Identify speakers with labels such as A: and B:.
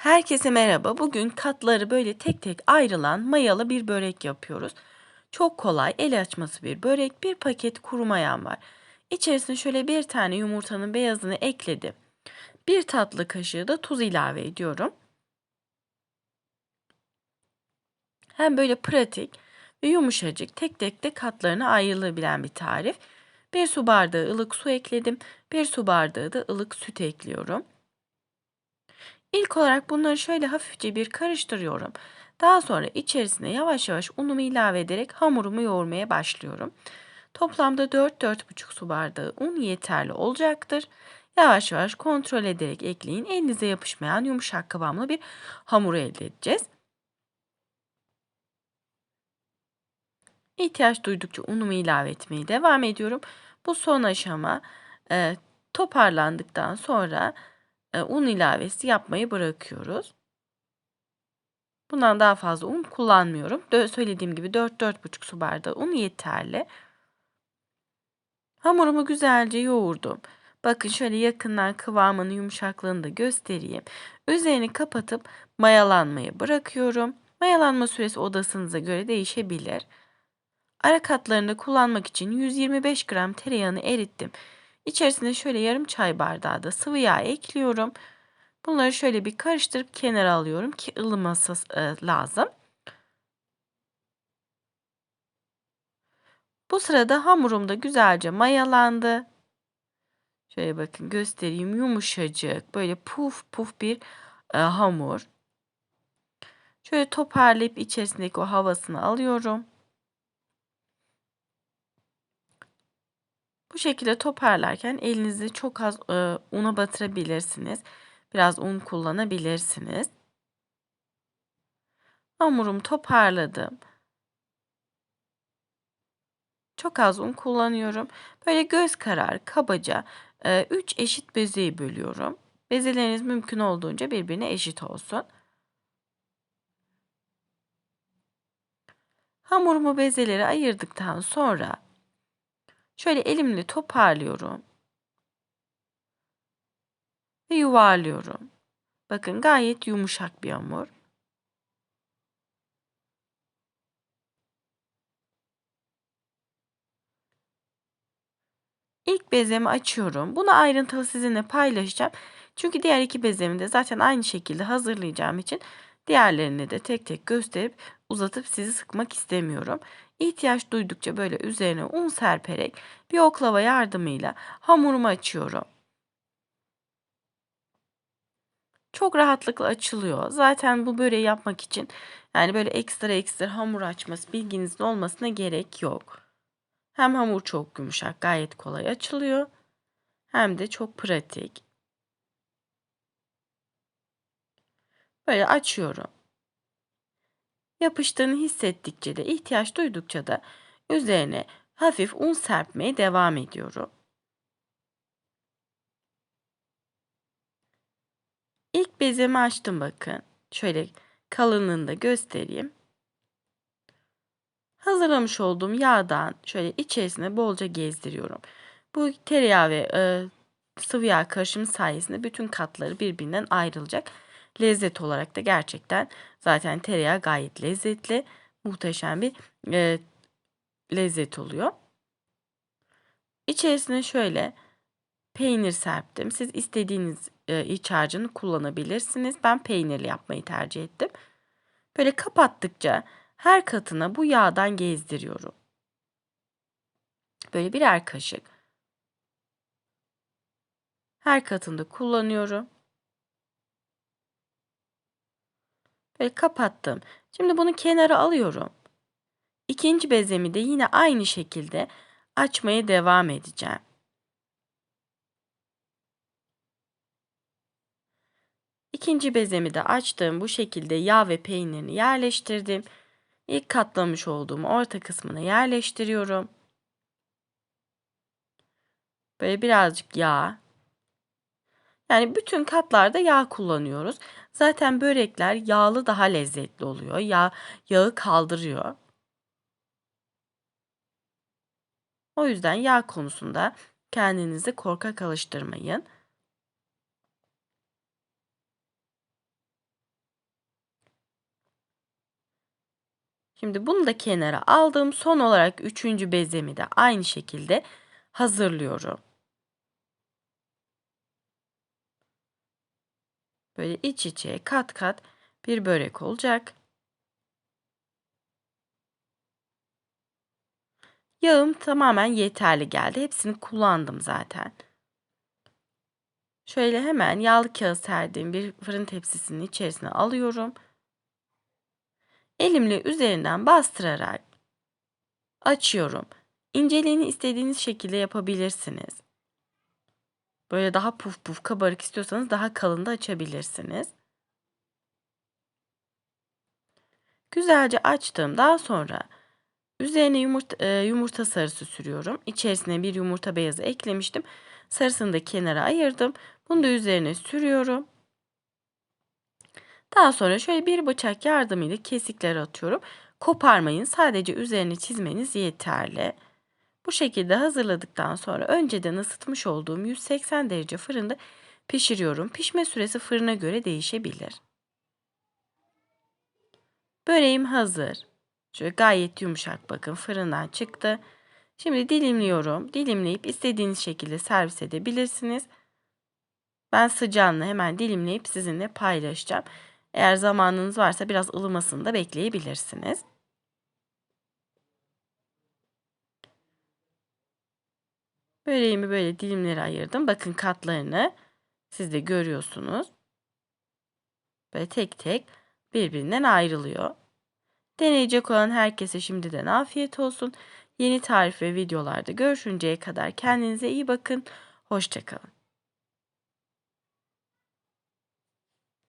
A: Herkese merhaba. Bugün katları böyle tek tek ayrılan mayalı bir börek yapıyoruz. Çok kolay, el açması bir börek. Bir paket kuru mayam var. İçerisine şöyle bir tane yumurtanın beyazını ekledim. Bir tatlı kaşığı da tuz ilave ediyorum. Hem böyle pratik ve yumuşacık tek tek de katlarına ayrılabilen bir tarif. Bir su bardağı ılık su ekledim. Bir su bardağı da ılık süt ekliyorum. İlk olarak bunları şöyle hafifçe bir karıştırıyorum. Daha sonra içerisine yavaş yavaş unumu ilave ederek hamurumu yoğurmaya başlıyorum. Toplamda 4-4,5 su bardağı un yeterli olacaktır. Yavaş yavaş kontrol ederek ekleyin. Elinize yapışmayan yumuşak kıvamlı bir hamur elde edeceğiz. İhtiyaç duydukça unumu ilave etmeye devam ediyorum. Bu son aşama e, toparlandıktan sonra un ilavesi yapmayı bırakıyoruz. Bundan daha fazla un kullanmıyorum. Söylediğim gibi 4-4,5 su bardağı un yeterli. Hamurumu güzelce yoğurdum. Bakın şöyle yakından kıvamını yumuşaklığını da göstereyim. Üzerini kapatıp mayalanmayı bırakıyorum. Mayalanma süresi odasınıza göre değişebilir. Ara katlarını kullanmak için 125 gram tereyağını erittim. İçerisine şöyle yarım çay bardağı da sıvı yağ ekliyorum. Bunları şöyle bir karıştırıp kenara alıyorum ki ılıması e, lazım. Bu sırada hamurum da güzelce mayalandı. Şöyle bakın göstereyim yumuşacık böyle puf puf bir e, hamur. Şöyle toparlayıp içerisindeki o havasını alıyorum. Bu şekilde toparlarken elinizi çok az e, una batırabilirsiniz. Biraz un kullanabilirsiniz. Hamurumu toparladım. Çok az un kullanıyorum. Böyle göz karar kabaca 3 e, eşit bezeyi bölüyorum. Bezeleriniz mümkün olduğunca birbirine eşit olsun. Hamurumu bezelere ayırdıktan sonra Şöyle elimle toparlıyorum. Ve yuvarlıyorum. Bakın gayet yumuşak bir hamur. İlk bezemi açıyorum. Bunu ayrıntılı sizinle paylaşacağım. Çünkü diğer iki bezemi de zaten aynı şekilde hazırlayacağım için diğerlerini de tek tek gösterip uzatıp sizi sıkmak istemiyorum. İhtiyaç duydukça böyle üzerine un serperek bir oklava yardımıyla hamurumu açıyorum. Çok rahatlıkla açılıyor. Zaten bu böreği yapmak için yani böyle ekstra ekstra hamur açması bilginizin olmasına gerek yok. Hem hamur çok yumuşak, gayet kolay açılıyor. Hem de çok pratik. Böyle açıyorum. Yapıştığını hissettikçe de ihtiyaç duydukça da üzerine hafif un serpmeye devam ediyorum. İlk bezemi açtım bakın. Şöyle kalınlığını da göstereyim. Hazırlamış olduğum yağdan şöyle içerisine bolca gezdiriyorum. Bu tereyağı ve e, sıvı yağ karışımı sayesinde bütün katları birbirinden ayrılacak. Lezzet olarak da gerçekten zaten tereyağı gayet lezzetli. Muhteşem bir e, lezzet oluyor. İçerisine şöyle peynir serptim. Siz istediğiniz e, iç harcını kullanabilirsiniz. Ben peynirli yapmayı tercih ettim. Böyle kapattıkça her katına bu yağdan gezdiriyorum. Böyle birer kaşık. Her katında kullanıyorum. Böyle kapattım. Şimdi bunu kenara alıyorum. İkinci bezemi de yine aynı şekilde açmaya devam edeceğim. İkinci bezemi de açtım. Bu şekilde yağ ve peynirini yerleştirdim. İlk katlamış olduğum orta kısmına yerleştiriyorum. Böyle birazcık yağ. Yani bütün katlarda yağ kullanıyoruz. Zaten börekler yağlı daha lezzetli oluyor. Yağ yağı kaldırıyor. O yüzden yağ konusunda kendinizi korkak alıştırmayın. Şimdi bunu da kenara aldım. Son olarak üçüncü bezemi de aynı şekilde hazırlıyorum. Böyle iç içe kat kat bir börek olacak. Yağım tamamen yeterli geldi. Hepsini kullandım zaten. Şöyle hemen yağlı kağıt serdiğim bir fırın tepsisinin içerisine alıyorum. Elimle üzerinden bastırarak açıyorum. İnceliğini istediğiniz şekilde yapabilirsiniz. Böyle daha puf puf kabarık istiyorsanız daha kalın da açabilirsiniz. Güzelce açtım. Daha sonra üzerine yumurta, e, yumurta sarısı sürüyorum. İçerisine bir yumurta beyazı eklemiştim. Sarısını da kenara ayırdım. Bunu da üzerine sürüyorum. Daha sonra şöyle bir bıçak yardımıyla kesikler atıyorum. Koparmayın. Sadece üzerine çizmeniz yeterli. Bu şekilde hazırladıktan sonra önceden ısıtmış olduğum 180 derece fırında pişiriyorum. Pişme süresi fırına göre değişebilir. Böreğim hazır. Şöyle gayet yumuşak bakın fırından çıktı. Şimdi dilimliyorum. Dilimleyip istediğiniz şekilde servis edebilirsiniz. Ben sıcağını hemen dilimleyip sizinle paylaşacağım. Eğer zamanınız varsa biraz ılımasını da bekleyebilirsiniz. Böreğimi böyle dilimlere ayırdım. Bakın katlarını siz de görüyorsunuz. Böyle tek tek birbirinden ayrılıyor. Deneyecek olan herkese şimdiden afiyet olsun. Yeni tarif ve videolarda görüşünceye kadar kendinize iyi bakın. Hoşçakalın.